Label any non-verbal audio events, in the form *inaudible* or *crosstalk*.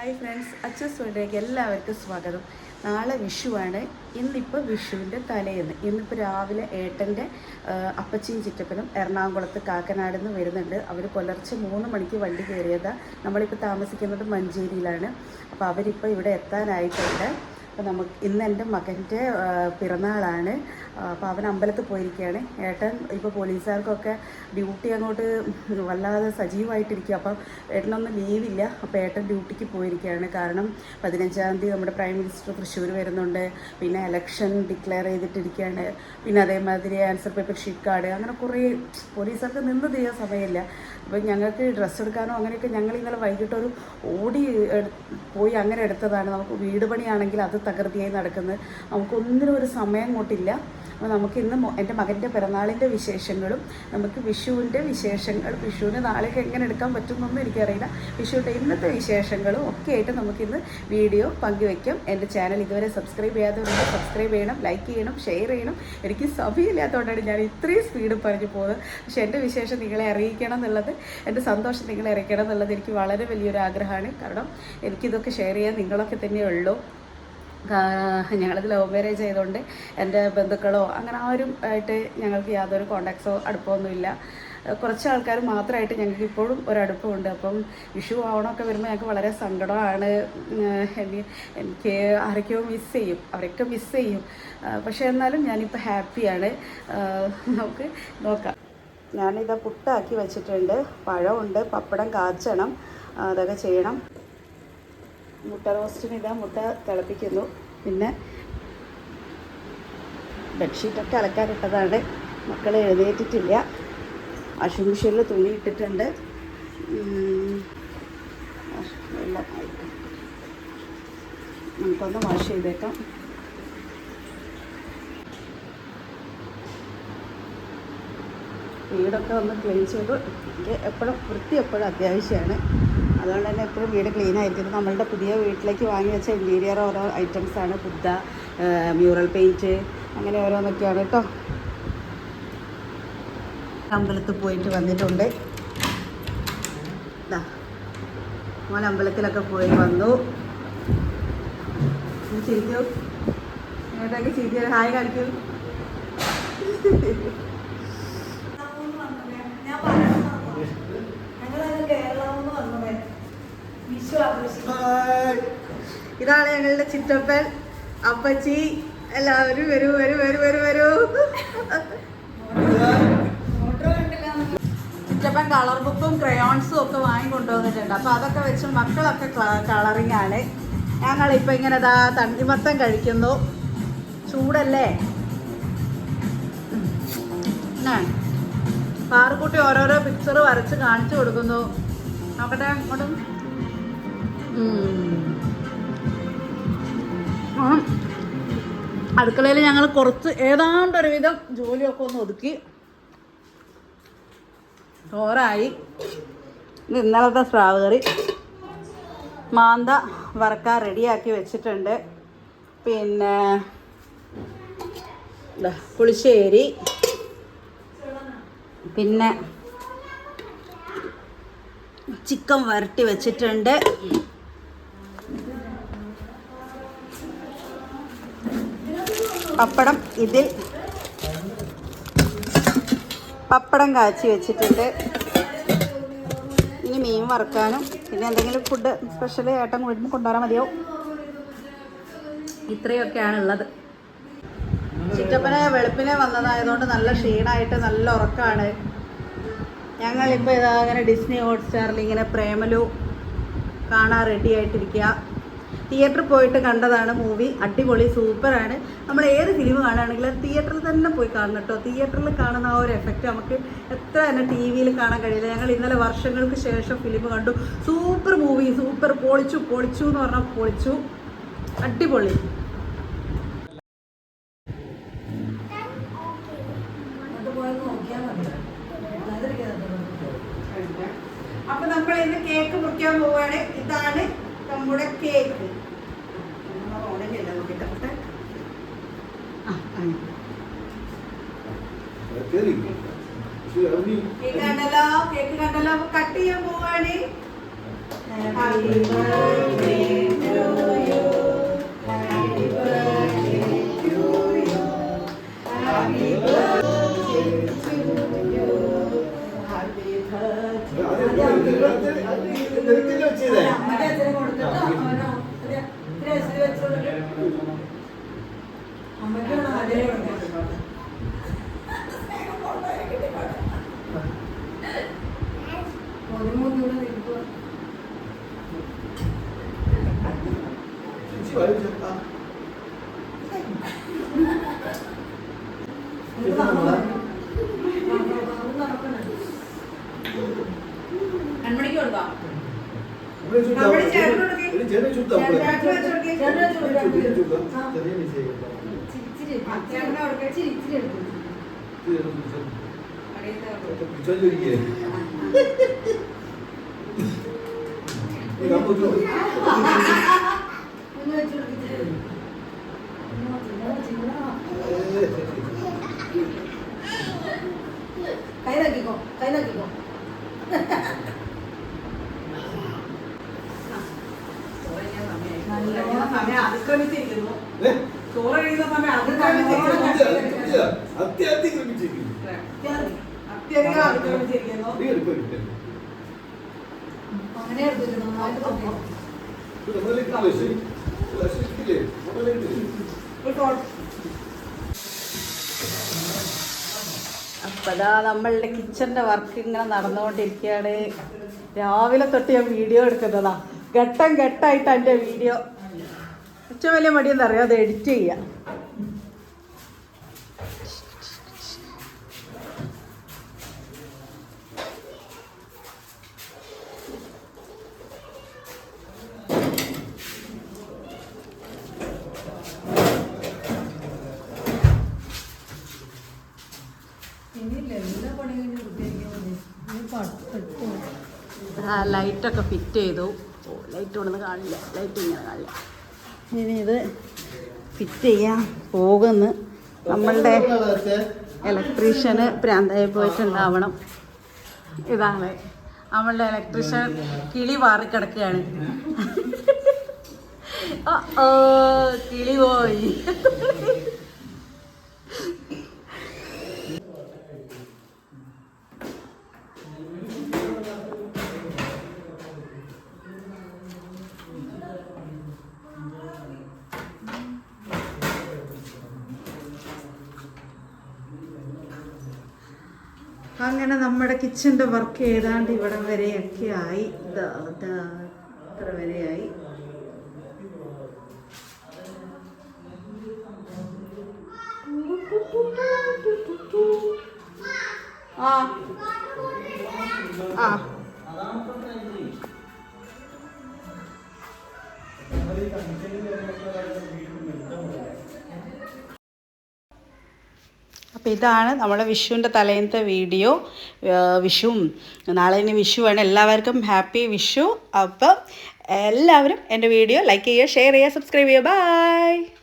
Hi friends അച്ഛസ് വേൾഡിലേക്ക് എല്ലാവർക്കും സ്വാഗതം. നാളെ വിഷുവാണ്. ഇന്നിപ്പോൾ വിഷുവിന്റെ തലേന്ന്. ഇന്നിപ്പോൾ രാവിലെ ഏട്ടന്റെ അപ്പച്ചിയും ചിറ്റപ്പനും എറണാകുളത്ത് കാക്കനാട് നിന്ന് വരുന്നുണ്ട്. അവർ പുലർച്ചെ മൂന്ന് മണിക്ക് വണ്ടി കയറിയതാണ് നമ്മളിപ്പോൾ താമസിക്കുന്നത് മഞ്ചേരിയിലാണ്. അപ്പോൾ അവരിപ്പോൾ ഇവിടെ എത്താനായിട്ടുണ്ട്. അപ്പോൾ നമുക്ക് ഇന്ന് എന്റെ മകന്റെ പിറന്നാളാണ്. അപ്പോൾ അവൻ അമ്പലത്തിൽ പോയിരിക്കുകയാണ്. ഏട്ടൻ ഇപ്പോൾ പോലീസുകാർക്കൊക്കെ ഡ്യൂട്ടി അങ്ങോട്ട് വല്ലാതെ സജീവമായിട്ടിരിക്കുക അപ്പം ഏട്ടനൊന്നും ലീവില്ല. അപ്പോൾ ഏട്ടൻ ഡ്യൂട്ടിക്ക് പോയിരിക്കുകയാണ്. കാരണം പതിനഞ്ചാം തീയതി നമ്മുടെ പ്രൈം മിനിസ്റ്റർ തൃശ്ശൂർ വരുന്നുണ്ട്. പിന്നെ എലക്ഷൻ ഡിക്ലെയർ ചെയ്തിട്ടിരിക്കുകയാണ്. പിന്നെ അതേമാതിരി ആൻസർ പേപ്പർ ഷീറ്റ് കാർഡ് അങ്ങനെ കുറേ പോലീസുകാർക്ക് നിന്ന് ചെയ്യാൻ സമയമില്ല. അപ്പം ഞങ്ങൾക്ക് ഡ്രസ്സ് എടുക്കാനോ അങ്ങനെയൊക്കെ ഞങ്ങൾ ഇന്നലെ വൈകിട്ട് ഒരു ഓടി പോയി അങ്ങനെ എടുത്തതാണ്. നമുക്ക് വീട് പണിയാണെങ്കിൽ അത് തകൃതിയായി നടക്കുന്നത്. നമുക്കൊന്നിനും ഒരു സമയം കൊണ്ടില്ല അപ്പോൾ നമുക്ക് ഇന്ന് എന്റെ മകന്റെ പിറന്നാളിന്റെ വിശേഷങ്ങളും നമുക്ക് വിഷുവിന്റെ വിശേഷങ്ങൾ വിഷുവിന് നാളേക്ക് എങ്ങനെ എടുക്കാൻ പറ്റുമെന്നൊന്നും എനിക്കറിയില്ല. വിഷുവിന്റെ ഇന്നത്തെ വിശേഷങ്ങളും ഒക്കെ ആയിട്ട് നമുക്കിന്ന് വീഡിയോ പങ്കുവയ്ക്കാം എന്റെ ചാനൽ ഇതുവരെ സബ്സ്ക്രൈബ് ചെയ്യാത്തവരുണ്ട് സബ്സ്ക്രൈബ് ചെയ്യണം ലൈക്ക് ചെയ്യണം ഷെയർ ചെയ്യണം. എനിക്ക് സമയമില്ലാത്തതുകൊണ്ടാണ് ഞാൻ ഇത്രയും സ്പീഡ് പറഞ്ഞു പോകുന്നത്. പക്ഷേ എന്റെ വിശേഷം നിങ്ങളെ അറിയിക്കണം എന്നുള്ളത് എന്റെ സന്തോഷം നിങ്ങളെ അറിയിക്കണം എന്നുള്ളത് എനിക്ക് വളരെ വലിയൊരു ആഗ്രഹമാണ്. കാരണം എനിക്കിതൊക്കെ ഷെയർ ചെയ്യാൻ നിങ്ങളൊക്കെ തന്നെ ഉള്ളൂ. കാ- ഞങ്ങളത് ലവ് മാരേജ് ആയതുകൊണ്ട് എന്റെ ബന്ധുക്കളോ അങ്ങനെ ആരും ആയിട്ട് ഞങ്ങൾക്ക് യാതൊരു കോണ്ടാക്ട്സോ അടുപ്പമൊന്നുമില്ല. കുറച്ച് ആൾക്കാർ മാത്രമായിട്ട് ഞങ്ങൾക്ക് ഇപ്പോഴും ഒരടുപ്പമുണ്ട്. അപ്പം വിഷു ആവണമൊക്കെ വരുമ്പോൾ ഞങ്ങൾക്ക് വളരെ സങ്കടമാണ്. എനിക്ക് ആരൊക്കെയോ മിസ് ചെയ്യും. അവരൊക്കെ മിസ് ചെയ്യും. പക്ഷേ എന്നാലും ഞാനിപ്പോൾ ഹാപ്പിയാണ് നമുക്ക് നോക്കാം. ഞാനിത് പുട്ടാക്കി വെച്ചിട്ടുണ്ട്. പഴമുണ്ട് പപ്പടം കാച്ചണം അതൊക്കെ ചെയ്യണം. മുട്ട റോസ്റ്റിന് ഇതാ മുട്ട തിളപ്പിക്കുന്നു. പിന്നെ ബെഡ്ഷീറ്റൊക്കെ അലക്കാനിട്ടതാണ്. മക്കൾ എഴുന്നേറ്റിട്ടില്ല. വാഷിംഗ് മെഷീനിൽ തുണി ഇട്ടിട്ടുണ്ട്. നമുക്കൊന്ന് വാഷ് ചെയ്തേക്കാം. വീടൊക്കെ ഒന്ന് ക്ലീൻ ചെയ്തു. എനിക്ക് എപ്പോഴും വൃത്തി എപ്പോഴും അത്യാവശ്യമാണ്. അതുകൊണ്ട് തന്നെ എപ്പോഴും വീട് ക്ലീൻ ആയിരിക്കും നമ്മളുടെ പുതിയ വീട്ടിലേക്ക് വാങ്ങി വെച്ച ഇന്റീരിയർ ഓരോ ഐറ്റംസ് ആണ്. ബുദ്ധ മ്യൂറൽ പെയിന്റ് അങ്ങനെ ഓരോന്നൊക്കെയാണ് കേട്ടോ അമ്പലത്തിൽ പോയിട്ട് വന്നിട്ടുണ്ട്. മോൻ അമ്പലത്തിലൊക്കെ പോയി വന്നു. ചിരിക്കൂ. ഏതൊക്കെ ചിരിക്കും ഹായ് കാണിക്കൂ. ഇതാണ് ഞങ്ങളുടെ ചിറ്റപ്പൻ അപ്പച്ചി എല്ലാവരും വരൂ വരൂ വരൂ വരൂ വരൂ. ചിറ്റപ്പൻ കളർ ബുക്കും ക്രയോൺസും ഒക്കെ വാങ്ങിക്കൊണ്ടുവന്നിട്ടുണ്ട്. അപ്പൊ അതൊക്കെ വെച്ച് മക്കളൊക്കെ കളറിങ് ആണ്. ഞങ്ങളിപ്പോ ഇങ്ങനെ ദാ തണ്ണിമത്തം കഴിക്കുന്നു. ചൂടല്ലേ? പാറുക്കുട്ടി ഓരോരോ പിക്ചർ വരച്ച് കാണിച്ചു കൊടുക്കുന്നു. നോക്കട്ടെ അങ്ങോട്ടും. അടുക്കളയിൽ ഞങ്ങൾ കുറച്ച് ഏതാണ്ട് ഒരുവിധം ജോലിയൊക്കെ ഒന്ന് ഒതുക്കി. ചോറായി. ഇന്നലത്തെ സ്രാവ് കറി. മാന്ത വറക്കാൻ റെഡിയാക്കി വെച്ചിട്ടുണ്ട്. പിന്നെ പുളിശ്ശേരി. പിന്നെ ചിക്കൻ വരട്ടി വെച്ചിട്ടുണ്ട്. പപ്പടം ഇതിൽ പപ്പടം കാച്ചി വെച്ചിട്ടുണ്ട്. ഇനി മീൻ വറുക്കാനും പിന്നെ എന്തെങ്കിലും ഫുഡ് സ്പെഷ്യൽ ഏട്ടൻ വരുമ്പോൾ കൊണ്ടുവരാൻ മതിയോ ഇത്രയൊക്കെയാണ് ഉള്ളത്. ചിറ്റപ്പനെ വെളുപ്പിനെ വന്നതായതുകൊണ്ട് നല്ല ക്ഷീണമായിട്ട് നല്ല ഉറക്കമാണ് ഞങ്ങളിപ്പോൾ ഇതാ അങ്ങനെ ഡിസ്നി ഹോട്ട്സ്റ്റാറിൽ ഇങ്ങനെ പ്രേമലു കാണാൻ റെഡി ആയിട്ടിരിക്കുക തിയേറ്ററിൽ പോയിട്ട് കണ്ടതാണ് മൂവി. അടിപൊളി സൂപ്പറാണ്. നമ്മൾ ഏത് ഫിലിം കാണുകയാണെങ്കിലും തിയേറ്ററിൽ തന്നെ പോയി കാണണം കേട്ടോ. തിയേറ്ററിൽ കാണുന്ന ആ ഒരു എഫക്റ്റ് നമുക്ക് എത്ര തന്നെ ടി വിയിൽ കാണാൻ കഴിയില്ല. ഞങ്ങൾ ഇന്നലെ വർഷങ്ങൾക്ക് ശേഷം ഫിലിം കണ്ടു. സൂപ്പർ മൂവി സൂപ്പർ പൊളിച്ചു പൊളിച്ചു എന്ന് പറഞ്ഞാൽ പൊളിച്ചു. അടിപൊളി. അപ്പൊ നമ്മൾ ഇന്ന് കേക്ക് മുറിക്കാൻ പോവുകയാണ്. ഇതാണ് നമ്മുടെ കേക്ക് കണ്ടല്ലോ കേക്ക് കണ്ടല്ലോ കട്ട് ചെയ്യാൻ പോവാണ് happy birthday to you happy birthday to you happy birthday to you happy birthday വെച്ച് കൊടുക്കിട്ട് കൈ നോക്കിക്കോ കൈ നോക്കിക്കോ അങ്ങനെ അപ്പതാ നമ്മളുടെ കിച്ചന്റെ വർക്ക് ഇങ്ങനെ നടന്നുകൊണ്ടിരിക്കുകയാണ്. രാവിലെ തൊട്ട് ഞാൻ വീഡിയോ എടുക്കുന്നതാ ഘട്ടം ഘട്ടമായിട്ട് എന്റെ വീഡിയോ ഏറ്റവും വലിയ മടി എന്താ പറയുക അത് എഡിറ്റ് ചെയ്യുക ലൈറ്റൊക്കെ ഫിറ്റ് ചെയ്തു. ഓ ലൈറ്റ് കൊണ്ടൊന്നും കാണില്ല. ലൈറ്റ് ഇങ്ങനെ കാണില്ല. ഇനി ഇത് ഫിറ്റ് ചെയ്യാൻ പോകുന്നു. നമ്മളുടെ ഇലക്ട്രീഷ്യന് പ്രാന്തായി പോയിട്ടുണ്ടാവണം. ഇതാണ്. നമ്മളുടെ ഇലക്ട്രീഷ്യൻ കിളി വാറിക്കിടക്കുകയാണ്. *laughs* ഓ അങ്ങനെ നമ്മുടെ കിച്ചന്റെ വർക്ക് ഏതാണ്ട് ഇവിടെ വരെയൊക്കെ ആയി. ഇത്ര വരെയായി. ആ. ആ. അപ്പോൾ ഇതാണ് നമ്മുടെ വിഷുവിന്റെ തലേന്നത്തെ വീഡിയോ. വിഷുവും. നാളെ ഇനി വിഷുവാണ്. എല്ലാവർക്കും ഹാപ്പി വിഷു. അപ്പം എല്ലാവരും എന്റെ വീഡിയോ ലൈക്ക് ചെയ്യുക ഷെയർ ചെയ്യുക സബ്സ്ക്രൈബ് ചെയ്യുക. ബൈ.